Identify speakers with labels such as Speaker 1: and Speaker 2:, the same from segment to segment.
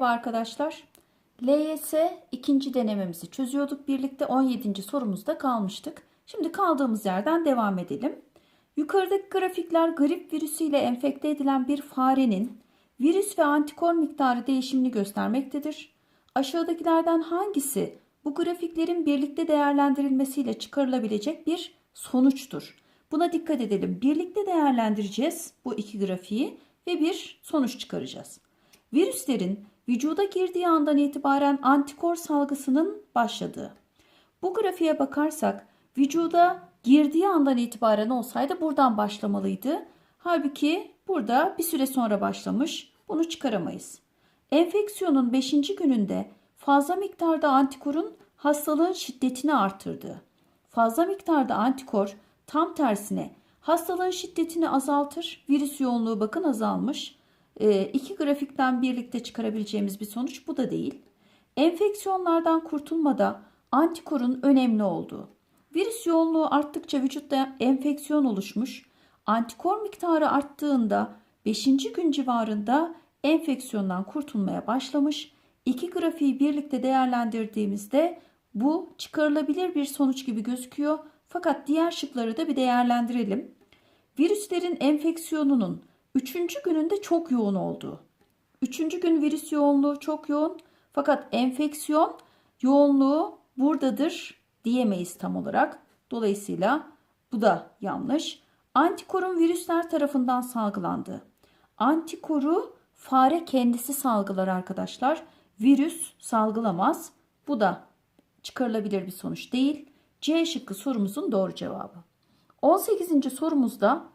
Speaker 1: Merhaba arkadaşlar. LYS ikinci denememizi çözüyorduk birlikte 17. sorumuzda kalmıştık. Şimdi kaldığımız yerden devam edelim. Yukarıdaki grafikler grip virüsüyle enfekte edilen bir farenin virüs ve antikor miktarı değişimini göstermektedir. Aşağıdakilerden hangisi bu grafiklerin birlikte değerlendirilmesiyle çıkarılabilecek bir sonuçtur? Buna dikkat edelim. Birlikte değerlendireceğiz bu iki grafiği ve bir sonuç çıkaracağız. Virüslerin vücuda girdiği andan itibaren antikor salgısının başladığı. Bu grafiğe bakarsak vücuda girdiği andan itibaren olsaydı buradan başlamalıydı. Halbuki burada bir süre sonra başlamış. Bunu çıkaramayız. Enfeksiyonun 5. gününde fazla miktarda antikorun hastalığın şiddetini artırdığı. Fazla miktarda antikor tam tersine hastalığın şiddetini azaltır. Virüs yoğunluğu bakın azalmış. E, iki grafikten birlikte çıkarabileceğimiz bir sonuç bu da değil. Enfeksiyonlardan kurtulmada antikorun önemli olduğu. Virüs yoğunluğu arttıkça vücutta enfeksiyon oluşmuş. Antikor miktarı arttığında 5. gün civarında enfeksiyondan kurtulmaya başlamış. İki grafiği birlikte değerlendirdiğimizde bu çıkarılabilir bir sonuç gibi gözüküyor. Fakat diğer şıkları da bir değerlendirelim. Virüslerin enfeksiyonunun 3. gününde çok yoğun olduğu. 3. gün virüs yoğunluğu çok yoğun fakat enfeksiyon yoğunluğu buradadır diyemeyiz tam olarak. Dolayısıyla bu da yanlış. Antikorun virüsler tarafından salgılandığı. Antikoru fare kendisi salgılar arkadaşlar. Virüs salgılamaz. Bu da çıkarılabilir bir sonuç değil. C şıkkı sorumuzun doğru cevabı. 18. sorumuzda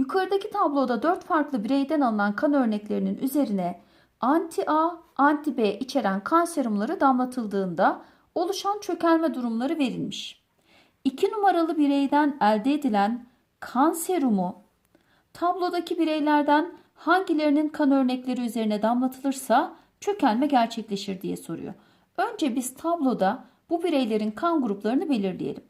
Speaker 1: yukarıdaki tabloda 4 farklı bireyden alınan kan örneklerinin üzerine anti A, anti B içeren kan serumları damlatıldığında oluşan çökelme durumları verilmiş. 2 numaralı bireyden elde edilen kan serumu tablodaki bireylerden hangilerinin kan örnekleri üzerine damlatılırsa çökelme gerçekleşir diye soruyor. Önce biz tabloda bu bireylerin kan gruplarını belirleyelim.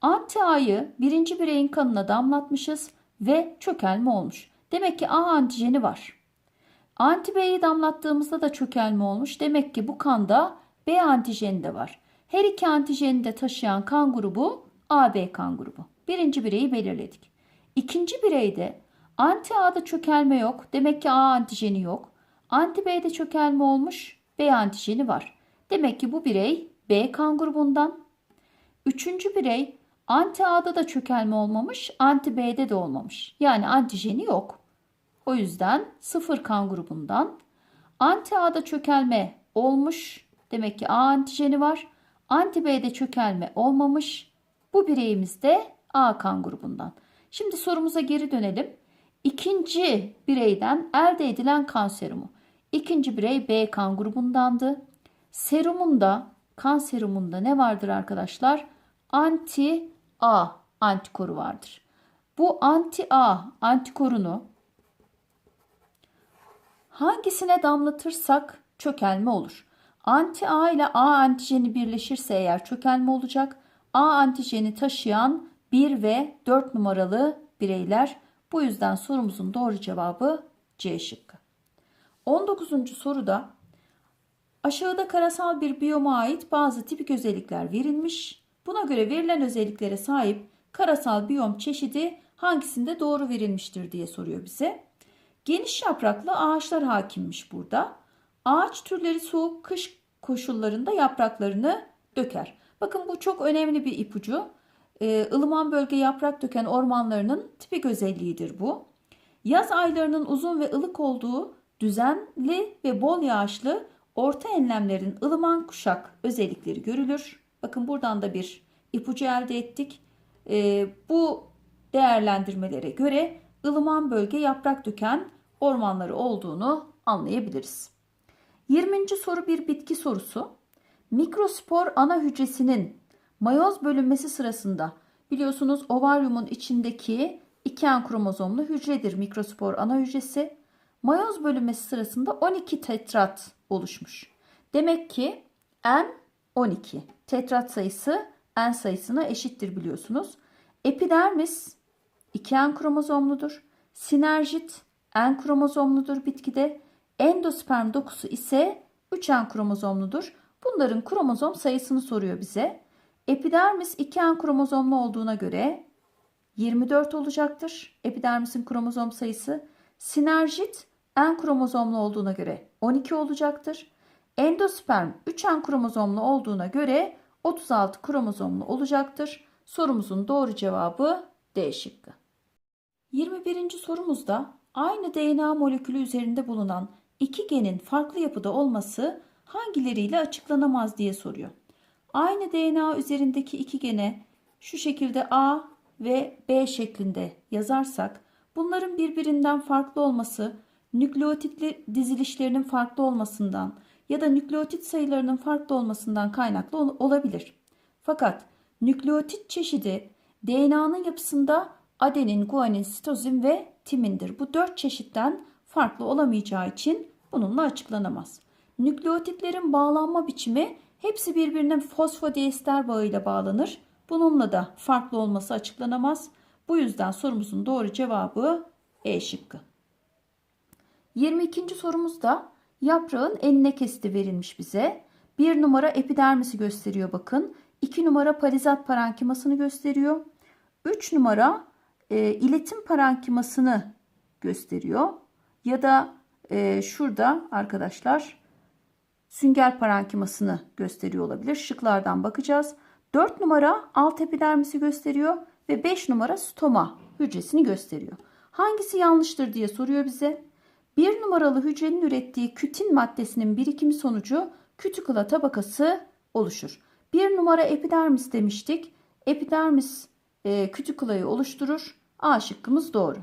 Speaker 1: Anti A'yı birinci bireyin kanına damlatmışız ve çökelme olmuş. Demek ki A antijeni var. Anti B'yi damlattığımızda da çökelme olmuş. Demek ki bu kanda B antijeni de var. Her iki antijeni de taşıyan kan grubu AB kan grubu. Birinci bireyi belirledik. İkinci bireyde anti A'da çökelme yok. Demek ki A antijeni yok. Anti B'de çökelme olmuş. B antijeni var. Demek ki bu birey B kan grubundan. Üçüncü birey anti A'da da çökelme olmamış, anti B'de de olmamış. Yani antijeni yok. O yüzden sıfır kan grubundan. Anti A'da çökelme olmuş. Demek ki A antijeni var. Anti B'de çökelme olmamış. Bu bireyimiz de A kan grubundan. Şimdi sorumuza geri dönelim. İkinci bireyden elde edilen kan serumu. İkinci birey B kan grubundandı. Serumunda, kan serumunda ne vardır arkadaşlar? Anti A antikoru vardır. Bu anti A antikorunu hangisine damlatırsak çökelme olur. Anti A ile A antijeni birleşirse eğer çökelme olacak. A antijeni taşıyan 1 ve 4 numaralı bireyler. Bu yüzden sorumuzun doğru cevabı C şıkkı. 19. soruda aşağıda karasal bir biyoma ait bazı tipik özellikler verilmiş. Buna göre verilen özelliklere sahip karasal biyom çeşidi hangisinde doğru verilmiştir diye soruyor bize. Geniş yapraklı ağaçlar hakimmiş burada. Ağaç türleri soğuk kış koşullarında yapraklarını döker. Bakın bu çok önemli bir ipucu. Ee, ılıman bölge yaprak döken ormanlarının tipik özelliğidir bu. Yaz aylarının uzun ve ılık olduğu düzenli ve bol yağışlı orta enlemlerin ılıman kuşak özellikleri görülür. Bakın buradan da bir ipucu elde ettik. Ee, bu değerlendirmelere göre ılıman bölge yaprak döken ormanları olduğunu anlayabiliriz. 20. soru bir bitki sorusu. Mikrospor ana hücresinin mayoz bölünmesi sırasında biliyorsunuz ovaryumun içindeki iki en kromozomlu hücredir mikrospor ana hücresi. Mayoz bölünmesi sırasında 12 tetrat oluşmuş. Demek ki N 12. Tetrat sayısı N sayısına eşittir biliyorsunuz. Epidermis 2 N kromozomludur. Sinerjit N kromozomludur bitkide. Endosperm dokusu ise 3N kromozomludur. Bunların kromozom sayısını soruyor bize. Epidermis 2N kromozomlu olduğuna göre 24 olacaktır. Epidermisin kromozom sayısı. Sinerjit N kromozomlu olduğuna göre 12 olacaktır. Endosperm 3N kromozomlu olduğuna göre 36 kromozomlu olacaktır. Sorumuzun doğru cevabı D şıkkı. 21. sorumuzda aynı DNA molekülü üzerinde bulunan iki genin farklı yapıda olması hangileriyle açıklanamaz diye soruyor. Aynı DNA üzerindeki iki gene şu şekilde A ve B şeklinde yazarsak bunların birbirinden farklı olması nükleotitli dizilişlerinin farklı olmasından ya da nükleotit sayılarının farklı olmasından kaynaklı ol- olabilir. Fakat nükleotit çeşidi DNA'nın yapısında adenin, guanin, sitozin ve timindir. Bu dört çeşitten farklı olamayacağı için bununla açıklanamaz. Nükleotitlerin bağlanma biçimi hepsi birbirine fosfodiester bağıyla bağlanır. Bununla da farklı olması açıklanamaz. Bu yüzden sorumuzun doğru cevabı E şıkkı. 22. sorumuzda yaprağın enine kesiti verilmiş bize. 1 numara epidermisi gösteriyor bakın. 2 numara palizat parenkimasını gösteriyor. 3 numara e, iletim parenkimasını gösteriyor. Ya da e, şurada arkadaşlar sünger parenkimasını gösteriyor olabilir. Şıklardan bakacağız. 4 numara alt epidermisi gösteriyor ve 5 numara stoma hücresini gösteriyor. Hangisi yanlıştır diye soruyor bize. 1 numaralı hücrenin ürettiği kütin maddesinin birikimi sonucu kütikula tabakası oluşur. 1 numara epidermis demiştik. Epidermis e, kütikulayı oluşturur. A şıkkımız doğru.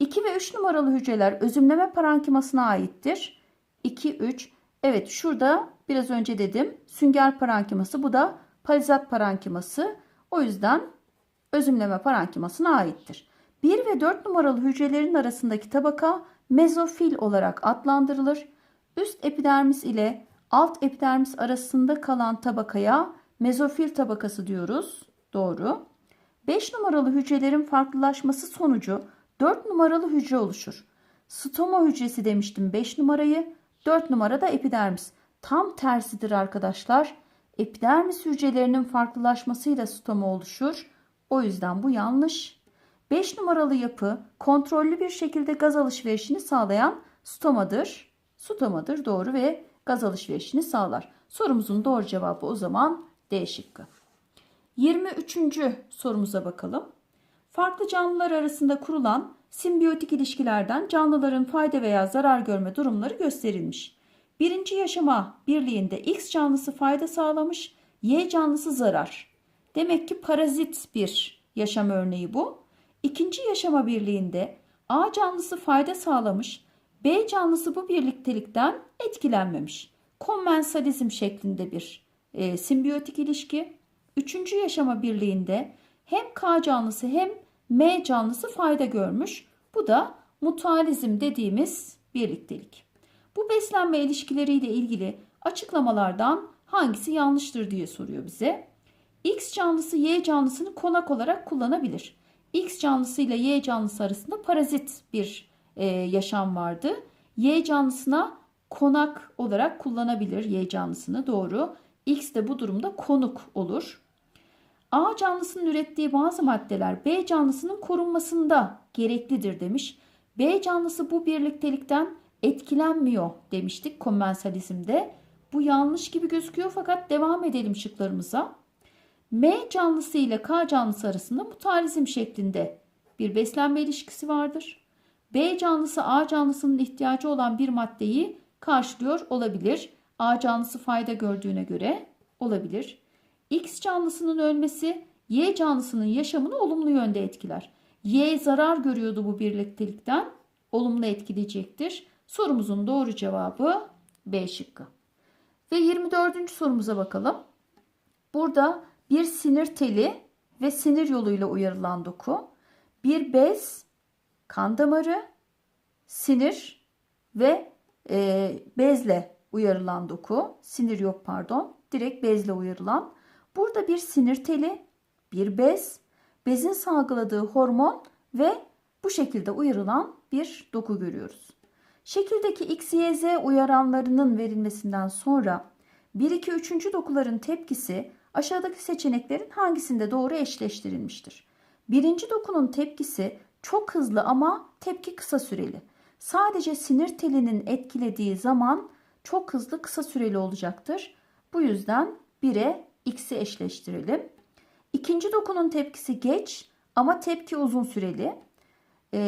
Speaker 1: 2 ve 3 numaralı hücreler özümleme parenkimasına aittir. 2, 3. Evet şurada biraz önce dedim sünger parenkiması bu da palizat parenkiması. O yüzden özümleme parenkimasına aittir. 1 ve 4 numaralı hücrelerin arasındaki tabaka mezofil olarak adlandırılır. Üst epidermis ile alt epidermis arasında kalan tabakaya mezofil tabakası diyoruz. Doğru. 5 numaralı hücrelerin farklılaşması sonucu 4 numaralı hücre oluşur. Stoma hücresi demiştim 5 numarayı. 4 numara da epidermis. Tam tersidir arkadaşlar. Epidermis hücrelerinin farklılaşmasıyla stoma oluşur. O yüzden bu yanlış. 5 numaralı yapı kontrollü bir şekilde gaz alışverişini sağlayan stomadır. Stomadır doğru ve gaz alışverişini sağlar. Sorumuzun doğru cevabı o zaman D şıkkı. 23. sorumuza bakalım. Farklı canlılar arasında kurulan simbiyotik ilişkilerden canlıların fayda veya zarar görme durumları gösterilmiş. Birinci yaşama birliğinde X canlısı fayda sağlamış, Y canlısı zarar. Demek ki parazit bir yaşam örneği bu. İkinci yaşama birliğinde A canlısı fayda sağlamış, B canlısı bu birliktelikten etkilenmemiş. Kommensalizm şeklinde bir e, simbiyotik ilişki. Üçüncü yaşama birliğinde hem K canlısı hem M canlısı fayda görmüş. Bu da mutualizm dediğimiz birliktelik. Bu beslenme ilişkileriyle ilgili açıklamalardan hangisi yanlıştır diye soruyor bize. X canlısı Y canlısını konak olarak kullanabilir. X canlısı ile Y canlısı arasında parazit bir e, yaşam vardı. Y canlısına konak olarak kullanabilir Y canlısını doğru. X de bu durumda konuk olur. A canlısının ürettiği bazı maddeler B canlısının korunmasında gereklidir demiş. B canlısı bu birliktelikten etkilenmiyor demiştik kommensalizmde. Bu yanlış gibi gözüküyor fakat devam edelim şıklarımıza. M canlısı ile K canlısı arasında mutalizm şeklinde bir beslenme ilişkisi vardır. B canlısı A canlısının ihtiyacı olan bir maddeyi karşılıyor olabilir. A canlısı fayda gördüğüne göre olabilir. X canlısının ölmesi Y canlısının yaşamını olumlu yönde etkiler. Y zarar görüyordu bu birliktelikten. Olumlu etkileyecektir. Sorumuzun doğru cevabı B şıkkı. Ve 24. sorumuza bakalım. Burada bir sinir teli ve sinir yoluyla uyarılan doku, bir bez, kan damarı, sinir ve e, bezle uyarılan doku, sinir yok pardon, direkt bezle uyarılan. Burada bir sinir teli, bir bez, bezin salgıladığı hormon ve bu şekilde uyarılan bir doku görüyoruz. Şekildeki X, Y, Z uyaranlarının verilmesinden sonra 1, 2, 3. dokuların tepkisi aşağıdaki seçeneklerin hangisinde doğru eşleştirilmiştir? Birinci dokunun tepkisi çok hızlı ama tepki kısa süreli. Sadece sinir telinin etkilediği zaman çok hızlı kısa süreli olacaktır. Bu yüzden 1'e X'i eşleştirelim. İkinci dokunun tepkisi geç ama tepki uzun süreli. Ee,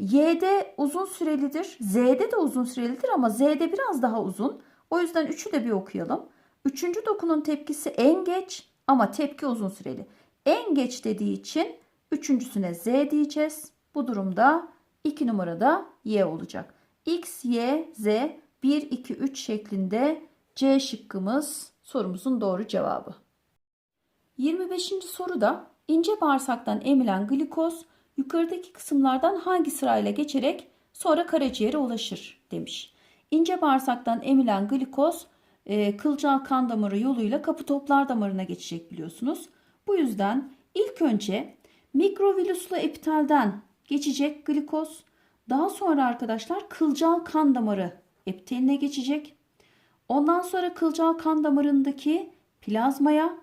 Speaker 1: Y'de uzun sürelidir. Z'de de uzun sürelidir ama Z'de biraz daha uzun. O yüzden 3'ü de bir okuyalım. Üçüncü dokunun tepkisi en geç ama tepki uzun süreli. En geç dediği için üçüncüsüne Z diyeceğiz. Bu durumda 2 numarada Y olacak. X, Y, Z 1, 2, 3 şeklinde C şıkkımız sorumuzun doğru cevabı. 25. soruda ince bağırsaktan emilen glikoz yukarıdaki kısımlardan hangi sırayla geçerek sonra karaciğere ulaşır demiş. İnce bağırsaktan emilen glikoz e, kılcal kan damarı yoluyla kapı toplar damarına geçecek biliyorsunuz. Bu yüzden ilk önce mikrovilüslü epitelden geçecek glikoz. Daha sonra arkadaşlar kılcal kan damarı epiteline geçecek. Ondan sonra kılcal kan damarındaki plazmaya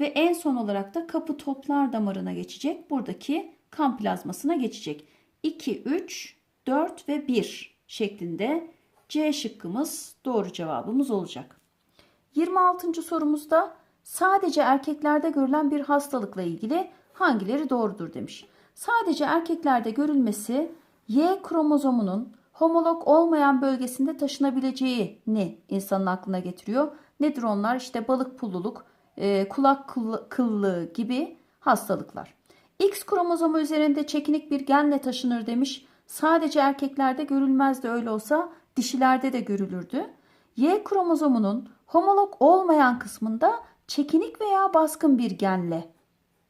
Speaker 1: ve en son olarak da kapı toplar damarına geçecek. Buradaki kan plazmasına geçecek. 2, 3, 4 ve 1 şeklinde C şıkkımız doğru cevabımız olacak. 26. sorumuzda sadece erkeklerde görülen bir hastalıkla ilgili hangileri doğrudur demiş. Sadece erkeklerde görülmesi Y kromozomunun homolog olmayan bölgesinde taşınabileceğini insanın aklına getiriyor. Nedir onlar? İşte balık pulluluk, e, kulak kıllığı gibi hastalıklar. X kromozomu üzerinde çekinik bir genle taşınır demiş. Sadece erkeklerde görülmezdi öyle olsa dişilerde de görülürdü. Y kromozomunun homolog olmayan kısmında çekinik veya baskın bir genle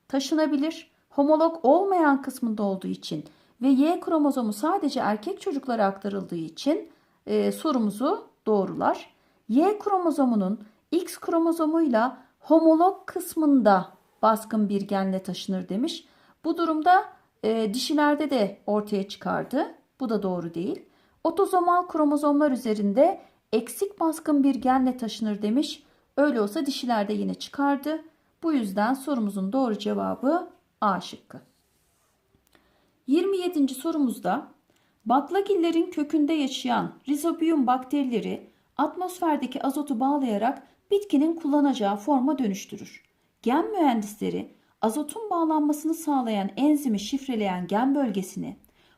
Speaker 1: taşınabilir. Homolog olmayan kısmında olduğu için ve Y kromozomu sadece erkek çocuklara aktarıldığı için e, sorumuzu doğrular. Y kromozomunun X kromozomuyla homolog kısmında baskın bir genle taşınır demiş. Bu durumda e, dişilerde de ortaya çıkardı. Bu da doğru değil. Otozomal kromozomlar üzerinde eksik baskın bir genle taşınır demiş. Öyle olsa dişilerde yine çıkardı. Bu yüzden sorumuzun doğru cevabı A şıkkı. 27. sorumuzda baklagillerin kökünde yaşayan rizobiyum bakterileri atmosferdeki azotu bağlayarak bitkinin kullanacağı forma dönüştürür. Gen mühendisleri azotun bağlanmasını sağlayan enzimi şifreleyen gen bölgesini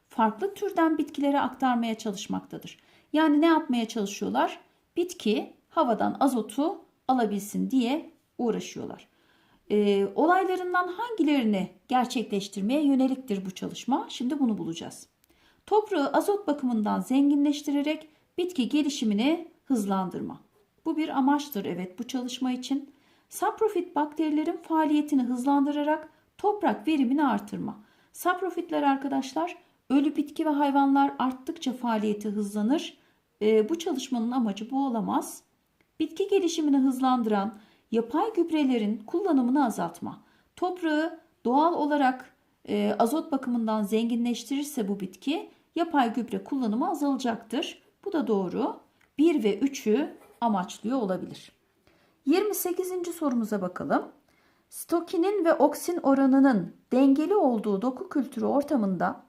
Speaker 1: farklı türden bitkilere aktarmaya çalışmaktadır. Yani ne yapmaya çalışıyorlar? Bitki havadan azotu alabilsin diye uğraşıyorlar. Ee, olaylarından hangilerini gerçekleştirmeye yöneliktir bu çalışma? Şimdi bunu bulacağız. Toprağı azot bakımından zenginleştirerek bitki gelişimini hızlandırma. Bu bir amaçtır evet bu çalışma için. Saprofit bakterilerin faaliyetini hızlandırarak toprak verimini artırma. Saprofitler arkadaşlar ölü bitki ve hayvanlar arttıkça faaliyeti hızlanır. E, bu çalışmanın amacı bu olamaz. Bitki gelişimini hızlandıran yapay gübrelerin kullanımını azaltma. Toprağı doğal olarak e, azot bakımından zenginleştirirse bu bitki yapay gübre kullanımı azalacaktır. Bu da doğru. 1 ve 3'ü amaçlıyor olabilir. 28. sorumuza bakalım. Stokinin ve oksin oranının dengeli olduğu doku kültürü ortamında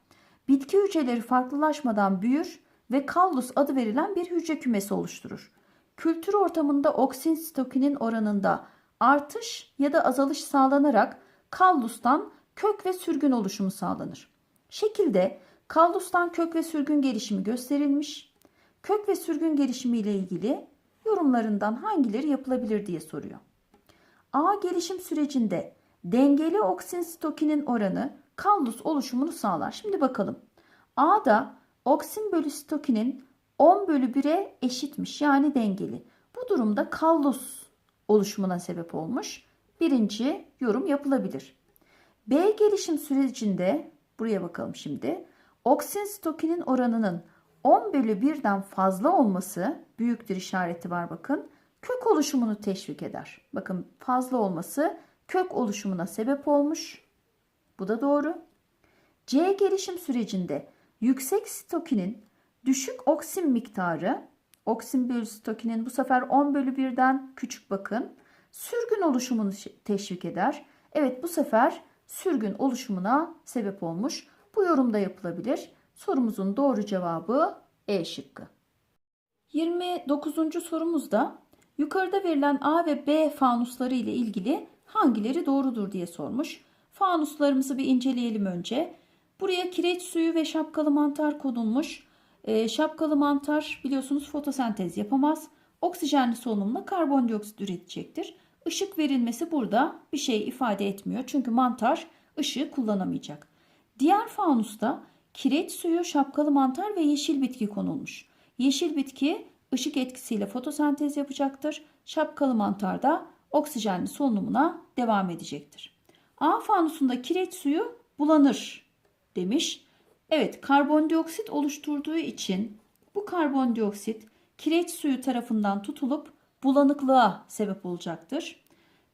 Speaker 1: bitki hücreleri farklılaşmadan büyür ve kallus adı verilen bir hücre kümesi oluşturur. Kültür ortamında oksin stokinin oranında artış ya da azalış sağlanarak kallustan kök ve sürgün oluşumu sağlanır. Şekilde kallustan kök ve sürgün gelişimi gösterilmiş. Kök ve sürgün gelişimi ile ilgili yorumlarından hangileri yapılabilir diye soruyor. A gelişim sürecinde dengeli oksin stokinin oranı kallus oluşumunu sağlar. Şimdi bakalım. A'da oksin bölü stokinin 10 bölü 1'e eşitmiş yani dengeli. Bu durumda kallus oluşumuna sebep olmuş. Birinci yorum yapılabilir. B gelişim sürecinde buraya bakalım şimdi. Oksin stokinin oranının 10 bölü 1'den fazla olması büyüktür işareti var bakın. Kök oluşumunu teşvik eder. Bakın fazla olması kök oluşumuna sebep olmuş. Bu da doğru. C gelişim sürecinde yüksek stokinin Düşük oksin miktarı, oksin bölü stokinin bu sefer 10 bölü 1'den küçük bakın. Sürgün oluşumunu teşvik eder. Evet bu sefer sürgün oluşumuna sebep olmuş. Bu yorumda yapılabilir. Sorumuzun doğru cevabı E şıkkı. 29. sorumuzda yukarıda verilen A ve B fanusları ile ilgili hangileri doğrudur diye sormuş. Fanuslarımızı bir inceleyelim önce. Buraya kireç suyu ve şapkalı mantar konulmuş. E, şapkalı mantar biliyorsunuz fotosentez yapamaz. Oksijenli solunumla karbondioksit üretecektir. Işık verilmesi burada bir şey ifade etmiyor. Çünkü mantar ışığı kullanamayacak. Diğer fanusta kireç suyu, şapkalı mantar ve yeşil bitki konulmuş. Yeşil bitki ışık etkisiyle fotosentez yapacaktır. Şapkalı mantar da oksijenli solunumuna devam edecektir. A fanusunda kireç suyu bulanır demiş. Evet karbondioksit oluşturduğu için bu karbondioksit kireç suyu tarafından tutulup bulanıklığa sebep olacaktır.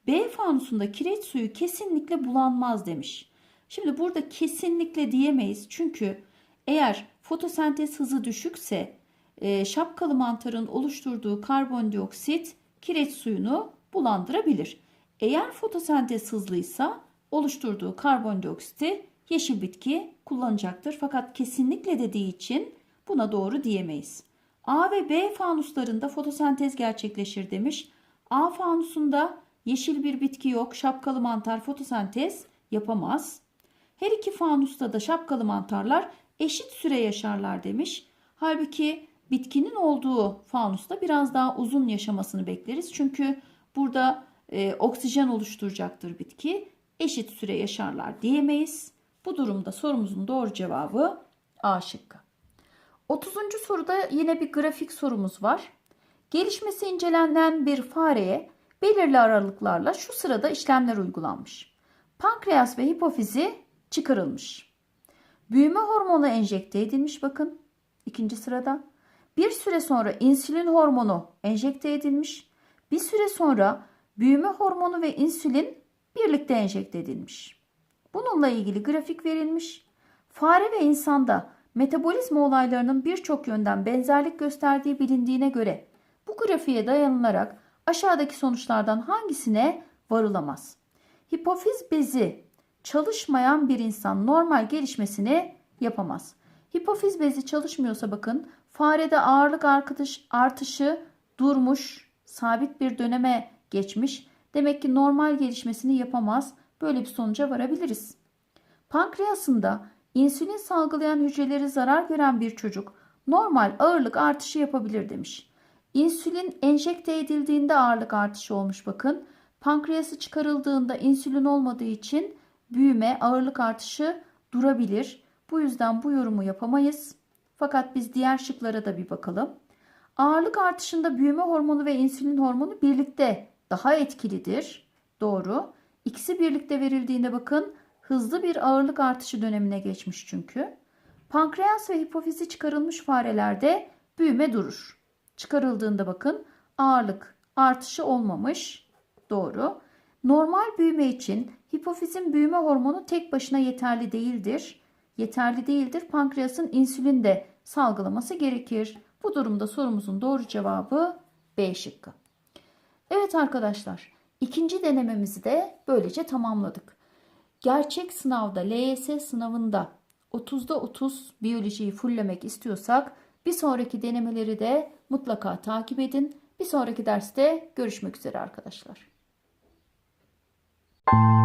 Speaker 1: B fanusunda kireç suyu kesinlikle bulanmaz demiş. Şimdi burada kesinlikle diyemeyiz çünkü eğer fotosentez hızı düşükse e, şapkalı mantarın oluşturduğu karbondioksit kireç suyunu bulandırabilir. Eğer fotosentez hızlıysa oluşturduğu karbondioksiti yeşil bitki kullanacaktır. Fakat kesinlikle dediği için buna doğru diyemeyiz. A ve B fanuslarında fotosentez gerçekleşir demiş. A fanusunda yeşil bir bitki yok. Şapkalı mantar fotosentez yapamaz. Her iki fanusta da şapkalı mantarlar eşit süre yaşarlar demiş. Halbuki bitkinin olduğu fanusta biraz daha uzun yaşamasını bekleriz. Çünkü burada e, oksijen oluşturacaktır bitki. Eşit süre yaşarlar diyemeyiz. Bu durumda sorumuzun doğru cevabı A şıkkı. 30. soruda yine bir grafik sorumuz var. Gelişmesi incelenen bir fareye belirli aralıklarla şu sırada işlemler uygulanmış. Pankreas ve hipofizi çıkarılmış. Büyüme hormonu enjekte edilmiş bakın ikinci sırada. Bir süre sonra insülin hormonu enjekte edilmiş. Bir süre sonra büyüme hormonu ve insülin birlikte enjekte edilmiş. Bununla ilgili grafik verilmiş. Fare ve insanda metabolizma olaylarının birçok yönden benzerlik gösterdiği bilindiğine göre bu grafiğe dayanılarak aşağıdaki sonuçlardan hangisine varılamaz? Hipofiz bezi çalışmayan bir insan normal gelişmesini yapamaz. Hipofiz bezi çalışmıyorsa bakın farede ağırlık artış, artışı durmuş, sabit bir döneme geçmiş. Demek ki normal gelişmesini yapamaz. Böyle bir sonuca varabiliriz. Pankreasında insülin salgılayan hücreleri zarar gören bir çocuk normal ağırlık artışı yapabilir demiş. İnsülin enjekte edildiğinde ağırlık artışı olmuş bakın. Pankreası çıkarıldığında insülin olmadığı için büyüme, ağırlık artışı durabilir. Bu yüzden bu yorumu yapamayız. Fakat biz diğer şıklara da bir bakalım. Ağırlık artışında büyüme hormonu ve insülin hormonu birlikte daha etkilidir. Doğru. İkisi birlikte verildiğinde bakın hızlı bir ağırlık artışı dönemine geçmiş çünkü. Pankreas ve hipofizi çıkarılmış farelerde büyüme durur. Çıkarıldığında bakın ağırlık artışı olmamış. Doğru. Normal büyüme için hipofizin büyüme hormonu tek başına yeterli değildir. Yeterli değildir. Pankreasın insülin de salgılaması gerekir. Bu durumda sorumuzun doğru cevabı B şıkkı. Evet arkadaşlar, ikinci denememizi de böylece tamamladık. Gerçek sınavda, LYS sınavında 30'da 30 biyolojiyi fulllemek istiyorsak bir sonraki denemeleri de mutlaka takip edin. Bir sonraki derste görüşmek üzere arkadaşlar. You.